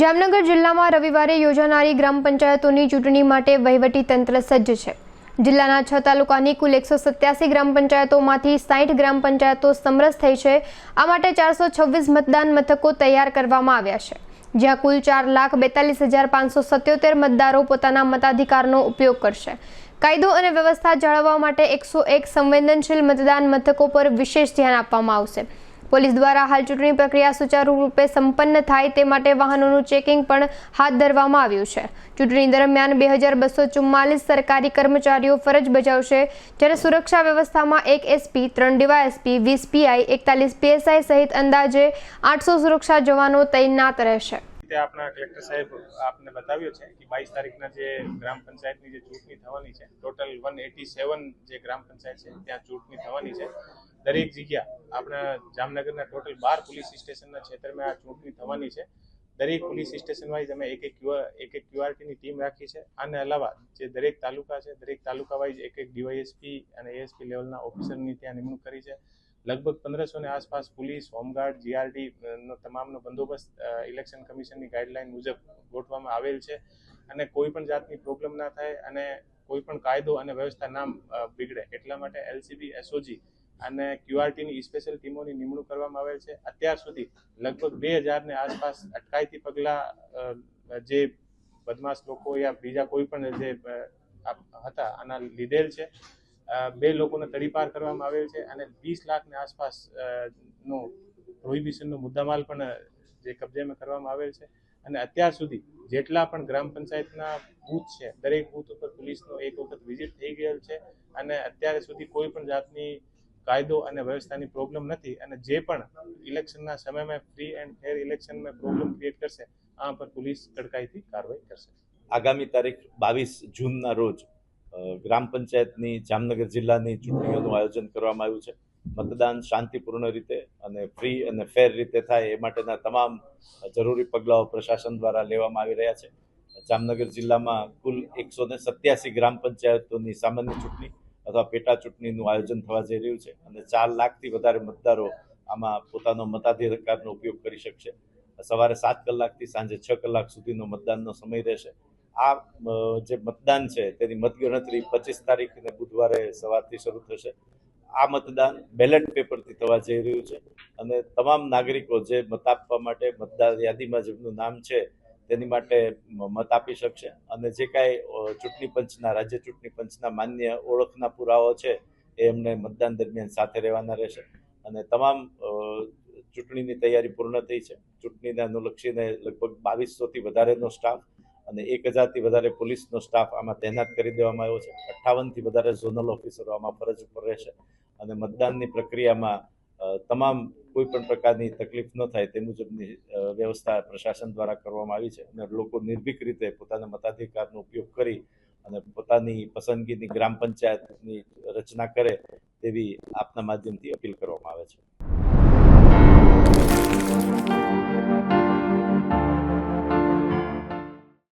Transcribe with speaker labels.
Speaker 1: જામનગર જિલ્લામાં રવિવારે યોજાનારી ગ્રામ પંચાયતોની ચૂંટણી માટે વહીવટી તંત્ર સજ્જ છે. જિલ્લાના છ તાલુકાની કુલ એકસો સત્યાસી ગ્રામ પંચાયતોમાંથી સાઠ ગ્રામ પંચાયતો સમરસ થઈ છે. આ માટે ચારસો છવ્વીસ મતદાન મથકો તૈયાર કરવામાં આવ્યા છે. જ્યાં કુલ ચાર લાખ બેતાલીસ હજાર પાંચસો સત્યોતેર મતદારો પોતાના મતાધિકારનો ઉપયોગ કરશે. કાયદો અને વ્યવસ્થા જાળવવા માટે એકસો એક સંવેદનશીલ મતદાન મથકો પર વિશેષ ધ્યાન આપવામાં આવશે. પોલીસ દ્વારા હાલ ચૂંટણી પ્રક્રિયા સુચારુ રૂપે સંપન્ન થાય તે માટે વાહનોનું ચેકિંગ પણ હાથ ધરવામાં આવ્યું છે. ચૂંટણી દરમિયાન બે હજાર બસો ચુમ્માલીસ સરકારી કર્મચારીઓ ફરજ બજાવશે, જ્યારે સુરક્ષા વ્યવસ્થામાં એક એસપી, ત્રણ ડીવાયએસપી, વીસ પીઆઈ, એકતાલીસ પીએસઆઈ સહિત અંદાજે આઠસો સુરક્ષા જવાનો તૈનાત રહેશે.
Speaker 2: રીતે આપણા કલેક્ટર સાહેબ આપને બતાવ્યો છે કે બાવીસ તારીખના જે ગ્રામ પંચાયતની જે ચૂંટણી થવાની છે ટોટલ વન એટી સેવન જે ગ્રામ પંચાયત છે, ત્યાં ચૂંટણી થવાની છે. દરેક જગ્યા આપણા જામનગરના ટોટલ બાર પોલીસ સ્ટેશનના ક્ષેત્રમાં આ ચૂંટણી થવાની છે. દરેક પોલીસ સ્ટેશન વાઇઝ અમે એક એક એક એક ક્યુઆરટીની ટીમ રાખી છે. આને અલાવા જે દરેક તાલુકા છે, દરેક તાલુકા વાઇઝ એક એક ડીવાયએસપી અને એએસપી લેવલના ઓફિસરની ત્યાં નિમણૂક કરી છે. લગભગ પંદરસો ની આસપાસ પોલીસ, હોમગાર્ડ જીઆરડી નો તમામનો બંદોબસ્ત ઇલેક્શન કમિશનની ગાઈડલાઈન મુજબ ગોઠવવામાં આવેલ છે અને કોઈ પણ જાતની પ્રોબ્લેમ ના થાય અને કોઈ પણ કાયદો અને વ્યવસ્થા નામ બિગડે. એટલા માટે એલસીબી એસઓજી અને ક્યુઆરટીની સ્પેશિયલ ટીમોની નિમણૂક કરવામાં આવેલ છે. અત્યાર સુધી લગભગ બે હજારની આસપાસ અટકાયતી પગલાં જે બદમાશ લોકો યા બીજા કોઈ પણ જે હતા, આના લીધેલ છે. બે લોકોને તડીપાર કરવામાં આવેલ છે અને વીસ લાખની આસપાસ નો પ્રોહિબિશનનો મુદ્દામાલ પણ જે કબજેમાં કરવામાં આવેલ છે. અને અત્યાર સુધી જેટલા પણ ગ્રામ પંચાયતના બૂથ છે, દરેક બૂથ ઉપર પોલીસનો એક વખત વિઝિટ થઈ ગયેલ છે અને અત્યાર સુધી કોઈ પણ જાતની કાયદો અને વ્યવસ્થાની પ્રોબ્લેમ નથી અને જે પણ ઇલેક્શનના સમયમાં ફ્રી એન્ડ ફેર ઇલેક્શનમાં પ્રોબ્લેમ ક્રિએટ કરશે, આ પર પોલીસ કડકાઈથી કાર્યવાહી કરશે.
Speaker 3: આગામી તારીખ બાવીસ જૂનના રોજ ગ્રામ પંચાયતની, જામનગર જિલ્લાની ચૂંટણીઓનું આયોજન કરવામાં આવ્યું છે. મતદાન શાંતિપૂર્ણ રીતે અને ફ્રી અને ફેર રીતે થાય એ માટેના તમામ જરૂરી પગલાઓ પ્રશાસન દ્વારા લેવામાં આવી રહ્યા છે. જામનગર જિલ્લામાં કુલ એકસો ને સત્યાસી ગ્રામ પંચાયતોની સામાન્ય ચૂંટણી અથવા પેટા ચૂંટણીનું આયોજન થવા જઈ રહ્યું છે અને ચાર લાખથી વધારે મતદારો આમાં પોતાનો મતાધિકારનો ઉપયોગ કરી શકશે. સવારે સાત કલાકથી સાંજે છ કલાક સુધીનો મતદાનનો સમય રહેશે. આ જે મતદાન છે, તેની મતગણતરી પચીસ તારીખને બુધવારે સવારથી શરૂ થશે. આ મતદાન બેલેટ પેપરથી થવા જઈ રહ્યું છે અને તમામ નાગરિકો જે મત આપવા માટે મતદાર યાદીમાં જેમનું નામ છે, તેની માટે મત આપી શકશે. અને જે કાંઈ ચૂંટણી પંચના, રાજ્ય ચૂંટણી પંચના માન્ય ઓળખના પુરાવો છે, એ એમને મતદાન દરમિયાન સાથે રહેવાના રહેશે. અને તમામ ચૂંટણીની તૈયારી પૂર્ણ થઈ છે. ચૂંટણીને અનુલક્ષીને લગભગ બાવીસોથી વધારેનો સ્ટાફ અને એક હજારથી વધારે પોલીસનો સ્ટાફ આમાં તૈનાત કરી દેવામાં આવ્યો છે. અઠ્ઠાવનથી વધારે ઝોનલ ઓફિસરો આમાં ફરજ ઉપર રહેશે. અને મતદાનની પ્રક્રિયામાં તમામ કોઈ પણ પ્રકારની તકલીફ ન થાય તે મુજબની વ્યવસ્થા પ્રશાસન દ્વારા કરવામાં આવી છે. અને લોકો નિર્ભીક રીતે પોતાના મતાધિકારનો ઉપયોગ કરી અને પોતાની પસંદગીની ગ્રામ પંચાયતની રચના કરે તેવી આપના માધ્યમથી અપીલ કરવામાં આવે છે.